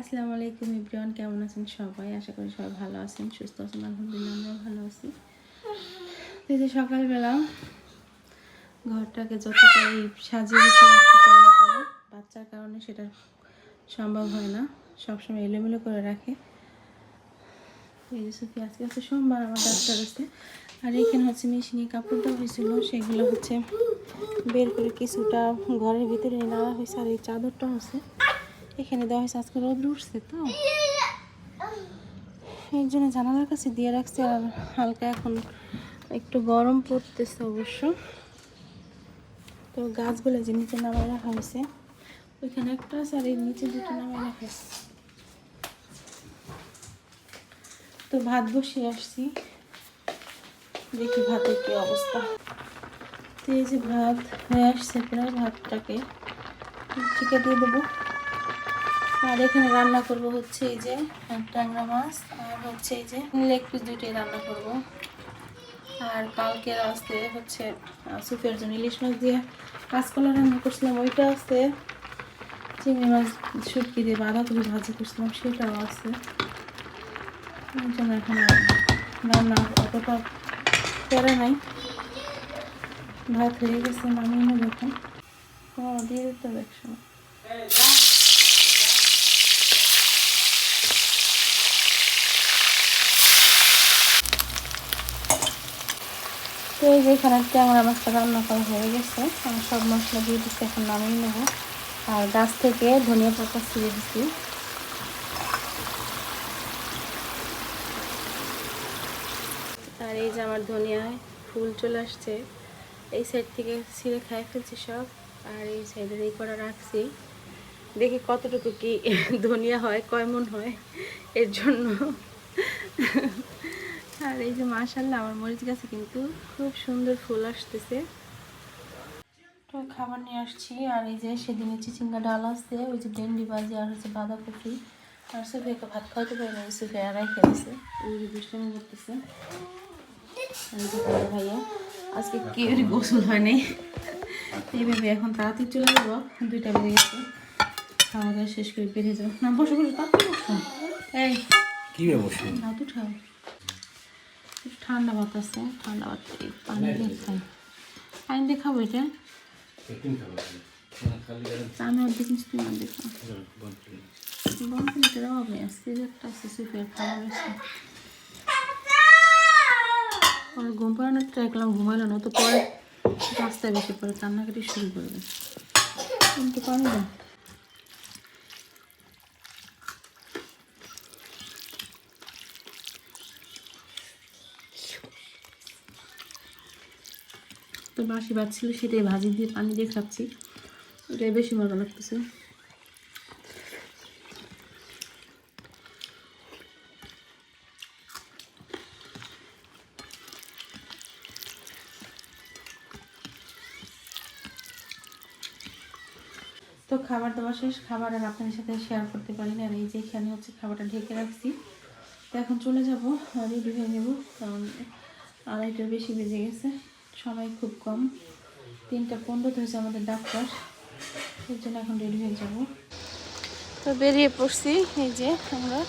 আসসালামু আলাইকুম ইব্রান কেমন আছেন সবাই? আশা করি সবাই ভালো আছেন, সুস্থ আছেন, আলহামদুলিল্লাহ আমরাও ভালো আছি। এই যে সকালবেলা ঘরটাকে যতটাই সাজিয়ে গুছিয়ে রাখতে চাই না কেন, বাচ্চার কারণে সেটা সম্ভব হয় না, সবসময় এলোমেলো করে রাখে। এই যে সুফি, আজকে হচ্ছে সোমবার, আমার ডাক্তার আছে। আর এখানে হচ্ছে মেশিনে কাপড় দেওয়া হয়েছিল, সেগুলো হচ্ছে বের করে কিছুটা ঘরের ভিতরে নেওয়া হয়েছে, আর এই চাদরটা হচ্ছে এখানে দেওয়া হয়েছে? আজকে রোদ উঠছে তো। এই জন্য জানালার কাছে দিয়ে রাখছে আর হালকা এখন একটু গরম পড়তেছে অবশ্য। তো গাছগুলো যে নিচে নামায় রাখা হয়েছে ওইখানে একটা আছে আর এই নিচে দুটো নামায় রাখা হয়েছে। তো ভাত বসিয়ে আসছি। দেখি ভাতের কি অবস্থা। তো এই যে ভাত হয়ে আসছে প্রায় ভাতটাকে। ঠিকে দিয়ে দেবো। আর এখানে রান্না করব হচ্ছে এই যে ট্যাংরা মাছ আর হচ্ছে এই যে লেগ পিস দুইটাই রান্না করব। আর কালকে আসতে হচ্ছে সুপের জন্য ইলিশ মাছ দিয়ে কাঁচকলা রান্না করছিলাম, ওইটা আছে চিংড়ি মাছ, শুটকি দিয়ে বাঁধাকপি ভাজি করছিলাম, সেটাও আছে ওই জন্য এখন রান্না অতটা করে নাই। ভাত হয়ে গেছে, নামিয়ে এখন। ও দিয়ে দিতে হবে একসময়। তো এই যে এখানে ট্যাংরা মাছটা রান্না করা হয়ে গেছে। আমি সব মশলা দিয়ে দিচ্ছি, এখন নামিয়ে নেব। আর গাছ থেকে ধনিয়া পাতা ছিঁড়ে দিচ্ছি। আর এই যে আমার ধনিয়ায় ফুল চলে আসছে। এই সাইড থেকে ছিঁড়ে খাই ফেলছি সব। আর এই সাইডের এই করা রাখছি। দেখি কতটুকু কি ধনিয়া হয়, কয় মন হয়, এর জন্য। আর এই যে মাশাল্লাহ আমার মরিচ গাছে কিন্তু খুব সুন্দর ফুল আসতেছে। তো খাবার নিয়ে আসছি আর এই যে সেদিনে চিচিঙ্গা ডাল আছে ওই যে ভেন্ডি ভাজি আর হচ্ছে বাঁধাকপি। আর সুফিয়াকে ভাত খাওয়াতে পারি না সুফিয়া রেখে দিছে। ওই যে দুষ্টামি করতেছে। ভাইয়া আজকে কেউর গোসল হয়নি। এইভাবে এখন তাড়াতাড়ি চলে যাব দুইটা বেজে গেছে। খাওয়া দাওয়া শেষ করে বেরিয়ে যাব। না বসে বসে তাড়াতাড়ি বসো। এই কি ভাত উঠাও একটু ঠান্ডা ভাত আছে, ঠান্ডা ভাত পানি দিয়ে খাই। পানি দিয়ে খাব এটা? পরে ঘুম পাড়ানোর ট্রাই করলাম, ঘুমাইলো না তো পরে রাস্তায় বেশি পরে কান্নাকাটি শুরু করবে। কিন্তু পানি দাও তো বাসি ভাত সেটাই ভাজি দিয়ে পানি দিয়ে খাচ্ছি। এটাই বেশি মজা লাগতেছে। তো খাবার দাবার শেষ, খাবার আর আপনাদের সাথে শেয়ার করতে পারি না আর এই যে এখানে হচ্ছে খাবারটা ঢেকে রাখছি। তো এখন চলে যাব রেডি হয়ে নেব, কারণ আড়াইটার বেশি বেজে গেছে। সময় খুব কম। তিনটা পনেরো হয়েছে আমাদের ডাক্তার। এর জন্য এখন রেডি হয়ে যাব। তো বেরিয়ে পড়ছি, এই যে আমরা।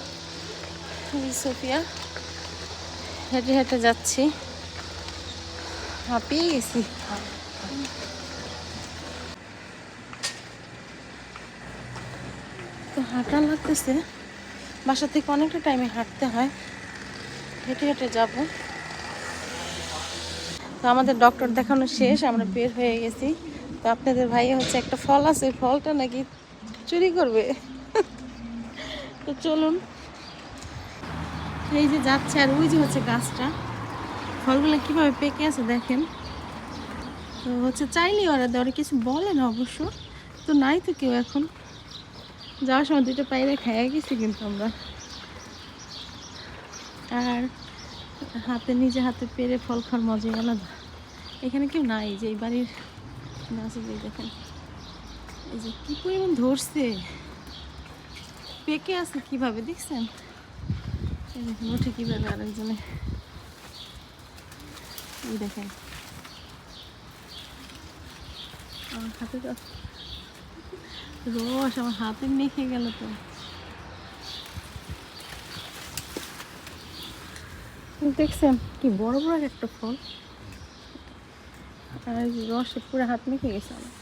সোফিয়া। হেঁটে হেঁটে যাচ্ছি। হাঁপিয়ে গেছি। তো হাঁটা লাগতেছে। বাসা থেকে অনেকটা টাইমে হাঁটতে হয়। হেঁটে হেঁটে যাব। তো আমাদের ডক্টর দেখানো শেষ, আমরা বের হয়ে গেছি। তো আপনাদের ভাই হচ্ছে একটা ফল আছে ফলটা নাকি চুরি করবে। তো চলুন। এই যে যাচ্ছে আর ওই যে হচ্ছে গাছটা। ফলগুলো কীভাবে পেকে আছে দেখেন। তো হচ্ছে চাইলেই ওরা ওরা কিছু বলে না অবশ্য। তো নাই তো কেউ এখন। যাওয়ার সময় দুটো পাইরে খাইয়া গেছি কিন্তু আমরা। আর হাতে, নিজে হাতে পেরে ফল খাওয়ার মজাই আলাদা। এখানে কেউ নাই যে এই বাড়ির গাছে যে দেখেন। এই যে কি পরিমাণ ধরছে। পেকে আছে কীভাবে, দেখছেন? দেখেন ওঠে কীভাবে আরেকজনে। এই দেখেন। আমার হাতে তো রস, আমার হাতে মেখে গেল তো। দেখছেন কি বড় বড় একটা ফল। আর রসে পুরো হাত মেখে গেছে আমার।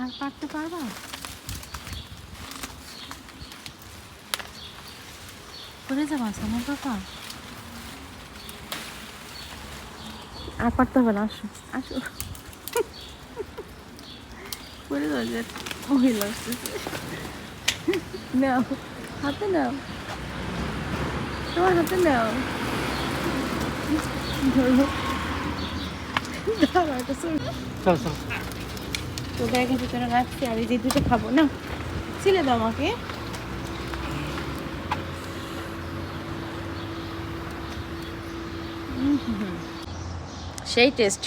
আর পারতে পারবা? করে যাবা আমার পাপা? আর পারতে হবে না, আসো আসো। করে যায় মহিলা আসতেছে। নাও, হাতে নাও। তোমার হাতে নাও ধরো দাঁড়াও, এটা সরো। চল চল। তো রাখছি আর এই যে দুটো খাব না? ছিলে দাও আমাকে। সেই টেস্ট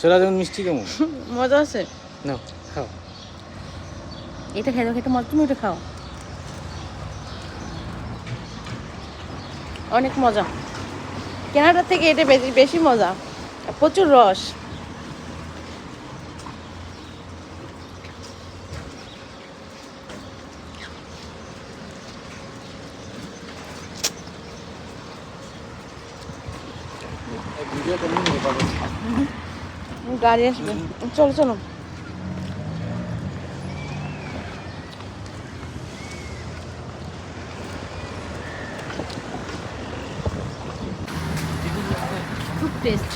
ছোলা যেমন মিষ্টি কেমন? মজা আছে। নাও খাও। এটা খেতে খেতে মজা তুমি ওটা খাও। অনেক মজা। কেনাটার থেকে এটা বেশি বেশি মজা। প্রচুর রস। গাড়ি আসবে। চলো চলো। টেস্ট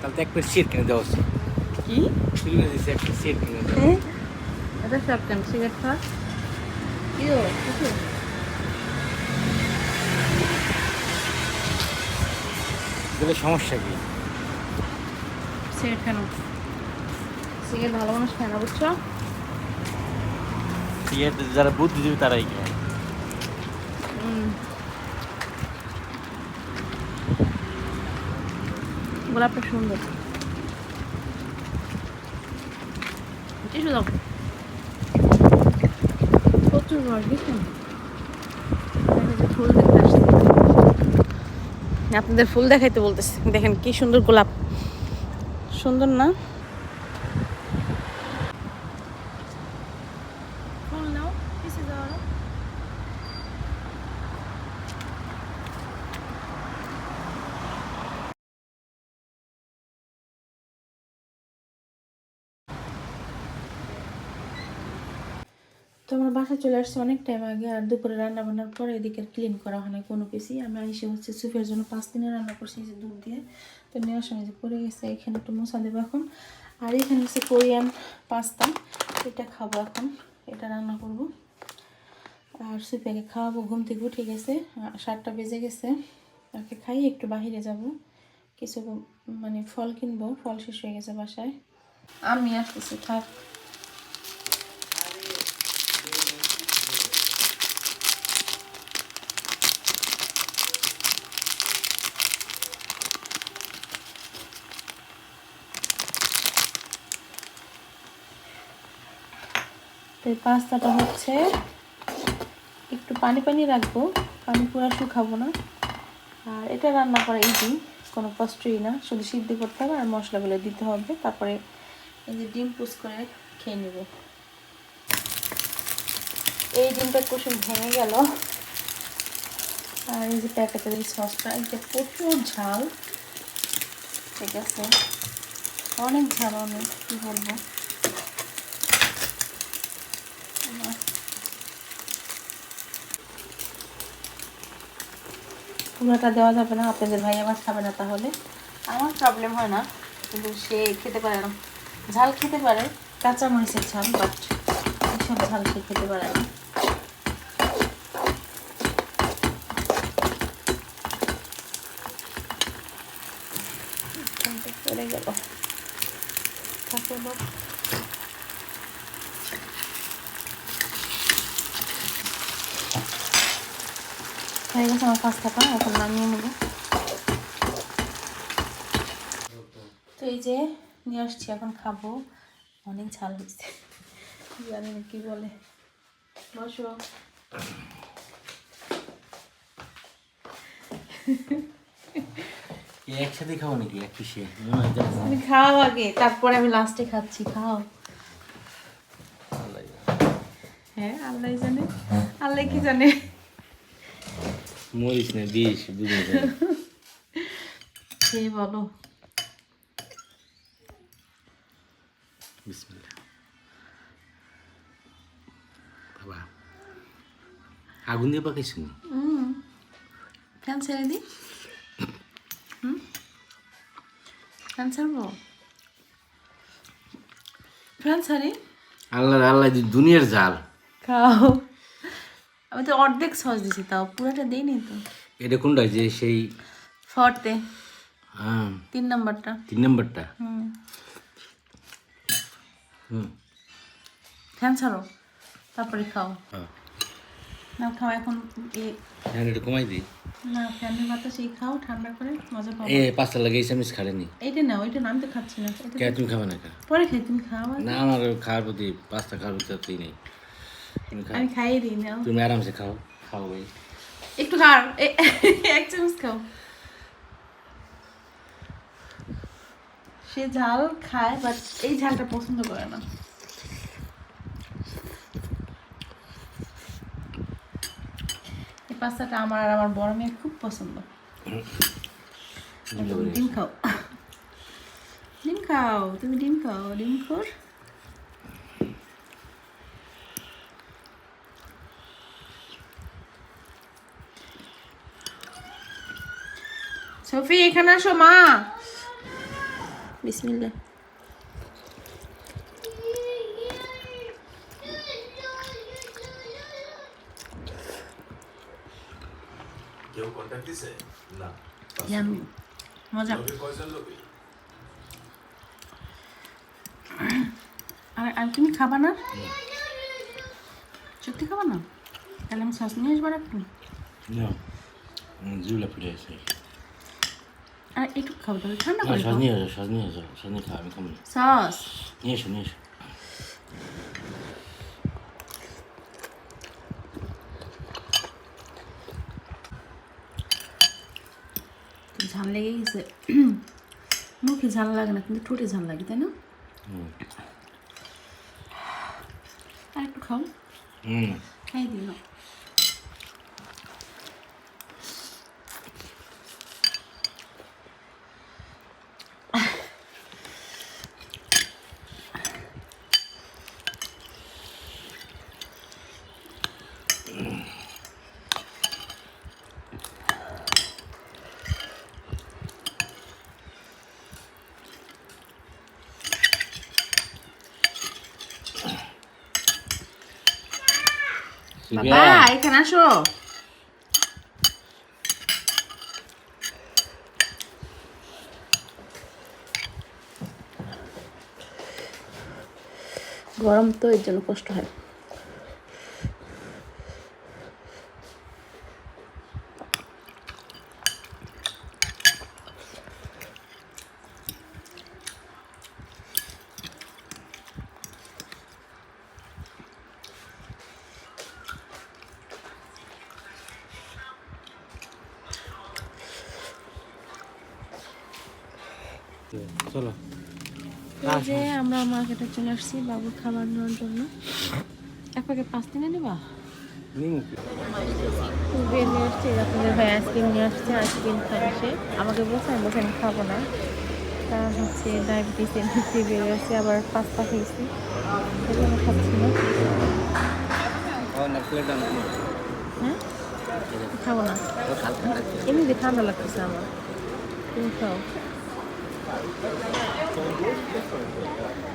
তাহলে এক প্লেট সিট কিনে দেওয়া উচিত কি? শুরু করে দিয়েছি একটা সিট কিনে দেওয়া হ্যাঁ? এটা সব কেন? সিগারেট খা কি ও কিছু দিলে সমস্যা কি? সিগারেট কেন সিগারেট ভালো মানুষ খায় না বুঝছ? সিগারেট যারা বুদ্ধি দেবে তারাই কিনে হুম। গোলাপটা সুন্দর। টিসু দাও। প্রচুর রস দেখুন ফুল দেখতে আসছে। আপনাদের ফুল দেখাইতে বলতেছে। দেখেন কি সুন্দর গোলাপ। সুন্দর না? তো বাসা চলে আসছে? অনেক টাইম আগে আর দুপুরে রান্না বান্নার পরে এদিকে ক্লিন করা হয় না কোনো কিছুই। আমি এসে হচ্ছে সুপের জন্য পাঁচ দিনে রান্না করছি যে দুধ দিয়ে। তো নেওয়ার সময় যে পড়ে গেছে, এখানে একটু মশা দেবো এখন। আর এখানে হচ্ছে কোরিয়ান পাস্তা, এটা খাব এখন। এটা রান্না করব। আর সুপেকে খাওয়াবো, ঘুম থেকে উঠে গেছে, সাতটা বেজে গেছে। তাকে খাই, একটু বাইরে যাব। কিছু মানে ফল কিনবো, ফল শেষ হয়ে গেছে বাসায়। আমি আসতেছি, থাক। তো এই পাস্তাটা হচ্ছে একটু পানি পানি রাখব। পানি পুরো শুকাবো না। আর এটা রান্না করা ইজি কোনো কষ্টই না। শুধু সিদ্ধ করতে হবে আর মশলাগুলো দিতে হবে। তারপরে এই যে ডিম পুষ করে খেয়ে নেব। এই ডিমটা কুসুম ভেঙে গেল। আর এই যে প্যাকেটের এই সসটা এটা প্রচুর ঝাল। ঠিক আছে? অনেক ঝাল, অনেক কী বলব? পুরোটা দেওয়া যাবে না আপনাদের ভাই আবার খাবে না তাহলে। আমার প্রবলেম হয় না কিন্তু সে খেতে পারে না। ঝাল খেতে পারে কাঁচা মরিচের ঝাল বাট এসব ঝাল সে খেতে পারে না। পড়ে গেল। ঠাকুর হয়ে গেছে আমার পাস্তাটা এখন নামিয়ে নেব তো এই যে নিয়ে আসছি এখন খাব অনেক ঝাল হয়েছে জানি না কি বলে বসো একসাথে খাও নাকি এক পিসে তুমি খাও আগে তারপরে আমি লাস্টে খাচ্ছি খাও হ্যাঁ আল্লাহ জানে আল্লাহ কি জানে মরিস না বিষ বুঝে সেই বলো বাবা আগুন দিয়ে পাকাইছি ফ্যান ছেড়ে দি ফ্যান ছাড়বো ফ্যান ছাড়ি আল্লাহ আল্লাহ দুনিয়ার জাল। খাও আমি তো অর্ধেক সস দিছি তাও পুরোটা দিইনি তো। এটা কোনটা যে সেই ফর্তে হ্যাঁ। তিন নাম্বারটা। তিন নম্বরটা? হুম। হুম। ফ্যান ছাড়ো তারপরে খাও। হ্যাঁ। না খাও এখন এ হ্যাঁ এটা কমাই দিই। না ফ্যানের বাতাসে খাও ঠান্ডা করে মজা পাবো এ পাঁচটা লাগে এই চামিচ খাড়েনি এইটা না আমি তো খাচ্ছি না। এটা কে তুমি খাবে না পরে খাই তুমি খাও। না আমার খাওয়ার প্রতি পাঁচটা খাওয়ার প্রতি নেই। তুমি খাও। আমি খাইয়ে দিই নাও। তুমি আরামসে খাও খাও ভাই। একটু খাও এক চামচ খাও। সে ঝাল খায় বাট এই ঝালটা পছন্দ করে না। এই পাস্তাটা আমার আর আমার বড় মেয়ের খুব পছন্দ। ডিম খাও। ডিম খাও তুমি ডিম খাও ডিম খোর। সফি এখানে আসো মা। বিসমিল্লাহ। কেউ কন্ট্যাক্ট দিছে? না ইয়ামি। মজা। আর আর তুমি খাবা না? সত্যি খাবা না? তাহলে আমি সস নিয়ে আসব আর একটু। না জিউলা ফুটে আছে আর একটু খাব তাহলে ঠান্ডা না করে সস খাও নিয়ে আসো সস নিয়ে আসো সস নিয়ে খাও আমি খাব না সস নিয়ে এসো নিয়ে এসো ঝাল লেগে গেছে মুখে ঝাল লাগে না কিন্তু ঠোঁটে ঝাল লাগে তাই না হুম আর একটু খাও হুম খাই দিল বাবা এখানে আসো গরম তো এর জন্য কষ্ট হয় চলো এই যে আমরা মার্কেটে চলে আসছি বাবুর খাবার নেওয়ার জন্য। এক প্যাকেট পাঁচ দিনে নেবা? আপনাদের ভাই আইসক্রিম নিয়ে আসছে আইসক্রিম খাবে সে। আমাকে বলছে আমি বলছি আমি খাব না। কারণ হচ্ছে ডায়াবেটিস এমনিতে বেড়ে আসছে আবার পাস্তা খেয়েছি এই জন্য খাচ্ছি না। হ্যাঁ? খাব না। এমনিতে ঠান্ডা লাগতেছে আমার। তুমি খাও। এই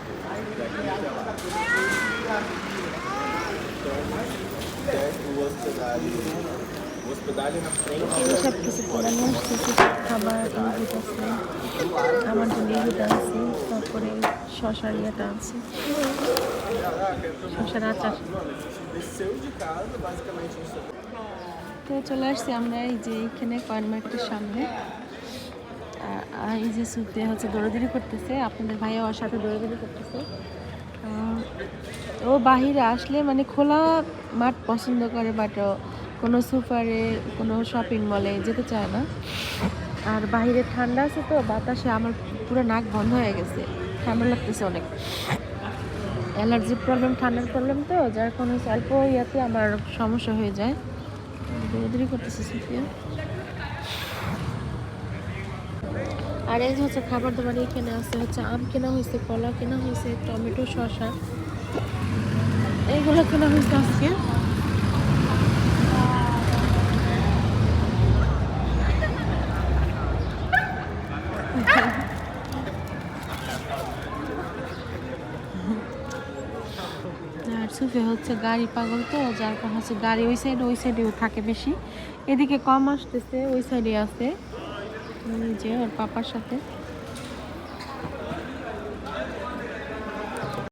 সব কিছু কিনে নিয়ে আসছি কিছু খাবার আছে আমার জন্য আনছি তারপরে শশার ইয়েটা আনছি শশার আচার তো চলে আসছি আমরা এই যে এইখানে কয়েন সামনে। এই যে সুতে হচ্ছে দৌড়াদৌড়ি করতেছে, আপনাদের ভাইয়া ওর সাথে দৌড়াদৌড়ি করতেছে। ও বাহিরে আসলে মানে খোলা মাঠ পছন্দ করে বাট কোনো সুপারে, কোনো শপিং মলে যেতে চায় না। আর বাইরে ঠান্ডা আছে তো, বাতাসে আমার পুরো নাক বন্ধ হয়ে গেছে, ঠান্ডা লাগতেছে অনেক। অ্যালার্জি প্রবলেম ঠান্ডার প্রবলেম তো, যার কোনো অল্প ইয়াতে আমার সমস্যা হয়ে যায়। দৌড়ি করতেছে সুফিয়া আর এই হচ্ছে খাবার দাবার এখানে আছে, হচ্ছে আম কেনা হয়েছে, কলা কেনা হয়েছে, টমেটো, শসা। এইগুলো কেনা হয়েছে আজকে। আর সুফে হচ্ছে গাড়ি পাগল তো, যার কারণে হচ্ছে গাড়ি ওই সাইডে ওই সাইডেও থাকে বেশি। এদিকে কম আসতেছে, ওই সাইডে ওই যে ওর পাপার সাথে।